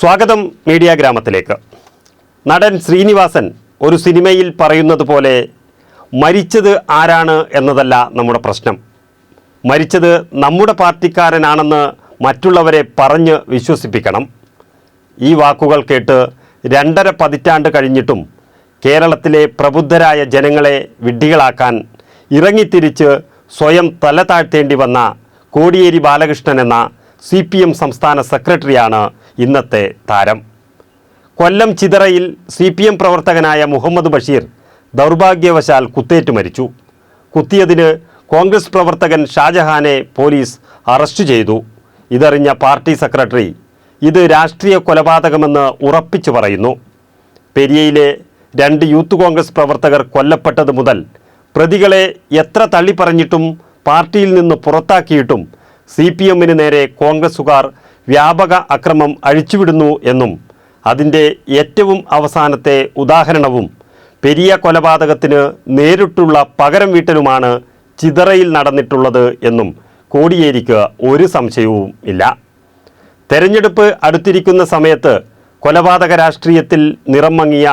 സ്വാഗതം മീഡിയ ഗ്രാമത്തിലേക്ക്. നടൻ ശ്രീനിവാസൻ ഒരു സിനിമയിൽ പറയുന്നത് പോലെ മരിച്ചത് ആരാണ് എന്നതല്ല നമ്മുടെ പ്രശ്നം. മരിച്ചത് നമ്മുടെ പാർട്ടിക്കാരനാണെന്ന് മറ്റുള്ളവരെ പറഞ്ഞ് വിശ്വസിപ്പിക്കണം. ഈ വാക്കുകൾ കേട്ട് രണ്ടര പതിറ്റാണ്ട് കഴിഞ്ഞിട്ടും കേരളത്തിലെ പ്രബുദ്ധരായ ജനങ്ങളെ വിഡ്ഢികളാക്കാൻ ഇറങ്ങിത്തിരിച്ച് സ്വയം തല താഴ്ത്തേണ്ടി വന്ന കോടിയേരി ബാലകൃഷ്ണൻ എന്ന സി സംസ്ഥാന സെക്രട്ടറിയാണ് ഇന്നത്തെ താരം. കൊല്ലം ചിതറയിൽ സി പി എം പ്രവർത്തകനായ മുഹമ്മദ് ബഷീർ ദൗർഭാഗ്യവശാൽ കുത്തേറ്റ് മരിച്ചു. കുത്തിയതിന് കോൺഗ്രസ് പ്രവർത്തകൻ ഷാജഹാനെ പോലീസ് അറസ്റ്റ് ചെയ്തു. ഇതറിഞ്ഞ പാർട്ടി സെക്രട്ടറി ഇത് രാഷ്ട്രീയ കൊലപാതകമെന്ന് ഉറപ്പിച്ചു പറയുന്നു. പെരിയയിലെ രണ്ട് യൂത്ത് കോൺഗ്രസ് പ്രവർത്തകർ കൊല്ലപ്പെട്ടത് മുതൽ പ്രതികളെ എത്ര തള്ളിപ്പറഞ്ഞിട്ടും പാർട്ടിയിൽ നിന്ന് പുറത്താക്കിയിട്ടും സി പി എമ്മിന് നേരെ കോൺഗ്രസുകാർ വ്യാപക അക്രമം അഴിച്ചുവിടുന്നു എന്നും അതിന്റെ ഏറ്റവും അവസാനത്തെ ഉദാഹരണവും പെരിയ കൊലപാതകത്തിന് നേരിട്ടുള്ള പകരം വീട്ടലുമാണ് ചിതറയിൽ നടന്നിട്ടുള്ളത് എന്നും കോടിയേരിക്ക് ഒരു സംശയവും ഇല്ല. തെരഞ്ഞെടുപ്പ് അടുത്തിരിക്കുന്ന സമയത്ത് കൊലപാതക രാഷ്ട്രീയത്തിൽ നിറം മങ്ങിയ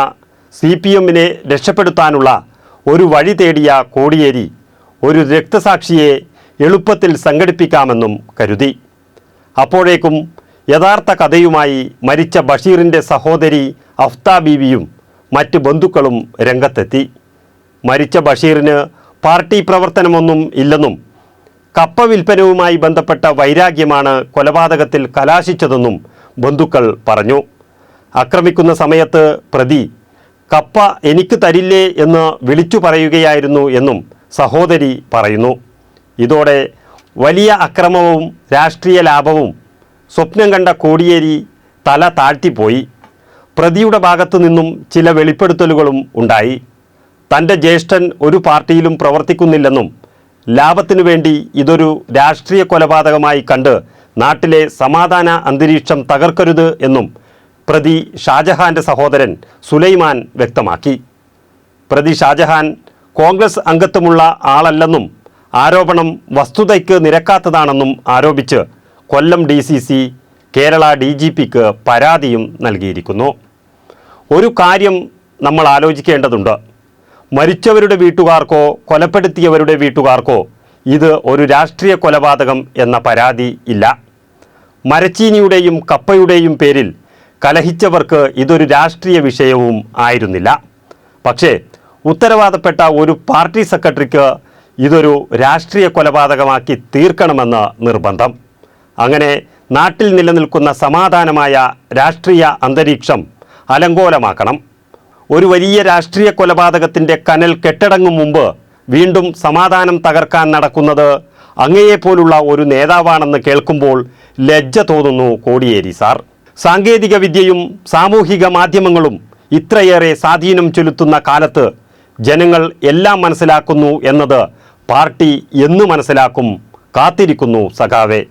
സി പി എമ്മിനെ രക്ഷപ്പെടുത്താനുള്ള ഒരു വഴി തേടിയ കോടിയേരി ഒരു രക്തസാക്ഷിയെ എളുപ്പത്തിൽ സംഘടിപ്പിക്കാമെന്നും കരുതി. അപ്പോഴേക്കും യഥാർത്ഥ കഥയുമായി മരിച്ച ബഷീറിന്റെ സഹോദരി അഫ്താ ബീവിയും മറ്റ് ബന്ധുക്കളും രംഗത്തെത്തി. മരിച്ച ബഷീറിന് പാർട്ടി പ്രവർത്തനമൊന്നും ഇല്ലെന്നും കപ്പ വിൽപ്പനവുമായി ബന്ധപ്പെട്ട വൈരാഗ്യമാണ് കൊലപാതകത്തിൽ കലാശിച്ചതെന്നും ബന്ധുക്കൾ പറഞ്ഞു. ആക്രമിക്കുന്ന സമയത്ത് പ്രതി കപ്പ എനിക്ക് തരില്ലേ എന്ന് വിളിച്ചു പറയുകയായിരുന്നു എന്നും സഹോദരി പറയുന്നു. ഇതോടെ വലിയ അക്രമവും രാഷ്ട്രീയ ലാഭവും സ്വപ്നം കണ്ട കോടിയേരി തല താഴ്ത്തിപ്പോയി. പ്രതിയുടെ ഭാഗത്തു നിന്നും ചില വെളിപ്പെടുത്തലുകളും ഉണ്ടായി. തന്റെ ജ്യേഷ്ഠൻ ഒരു പാർട്ടിയിലും പ്രവർത്തിക്കുന്നില്ലെന്നും ലാഭത്തിനു വേണ്ടി ഇതൊരു രാഷ്ട്രീയ കൊലപാതകമായി കണ്ട് നാട്ടിലെ സമാധാന അന്തരീക്ഷം തകർക്കരുത് എന്നും പ്രതി ഷാജഹാന്റെ സഹോദരൻ സുലൈമാൻ വ്യക്തമാക്കി. പ്രതി ഷാജഹാൻ കോൺഗ്രസ് അംഗത്വമുള്ള ആളല്ലെന്നും ആരോപണം വസ്തുതയ്ക്ക് നിരക്കാത്തതാണെന്നും ആരോപിച്ച് Kollam D C C Kerala D G പിക്ക് പരാതിയും നൽകിയിരിക്കുന്നു. ഒരു കാര്യം നമ്മൾ ആലോചിക്കേണ്ടതുണ്ട്. മരിച്ചവരുടെ വീട്ടുകാർക്കോ കൊലപ്പെടുത്തിയവരുടെ വീട്ടുകാർക്കോ ഇത് ഒരു രാഷ്ട്രീയ കൊലപാതകം എന്ന പരാതി ഇല്ല. മരച്ചീനിയുടെയും കപ്പയുടെയും പേരിൽ കലഹിച്ചവർക്ക് ഇതൊരു രാഷ്ട്രീയ വിഷയവും ആയിരുന്നില്ല. പക്ഷേ ഉത്തരവാദപ്പെട്ട ഒരു പാർട്ടി സെക്രട്ടറിക്ക് ഇതൊരു രാഷ്ട്രീയ കൊലപാതകമാക്കി തീർക്കണമെന്ന് നിർബന്ധം. അങ്ങനെ നാട്ടിൽ നിലനിൽക്കുന്ന സമാധാനമായ രാഷ്ട്രീയ അന്തരീക്ഷം അലങ്കോലമാക്കണം. ഒരു വലിയ രാഷ്ട്രീയ കൊലപാതകത്തിന്റെ കനൽ കെട്ടടങ്ങും മുമ്പ് വീണ്ടും സമാധാനം തകർക്കാൻ നടക്കുന്നത് അങ്ങയെപ്പോലുള്ള ഒരു നേതാവാണെന്ന് കേൾക്കുമ്പോൾ ലജ്ജ തോന്നുന്നു കോടിയേരി സാർ. സാങ്കേതിക വിദ്യയും സാമൂഹിക മാധ്യമങ്ങളും ഇത്രയേറെ സ്വാധീനം ചെലുത്തുന്ന കാലത്ത് ജനങ്ങൾ എല്ലാം മനസ്സിലാക്കുന്നു എന്നത് പാർട്ടി എന്ന് മനസ്സിലാക്കും. കാത്തിരിക്കുന്നു സഖാവേ.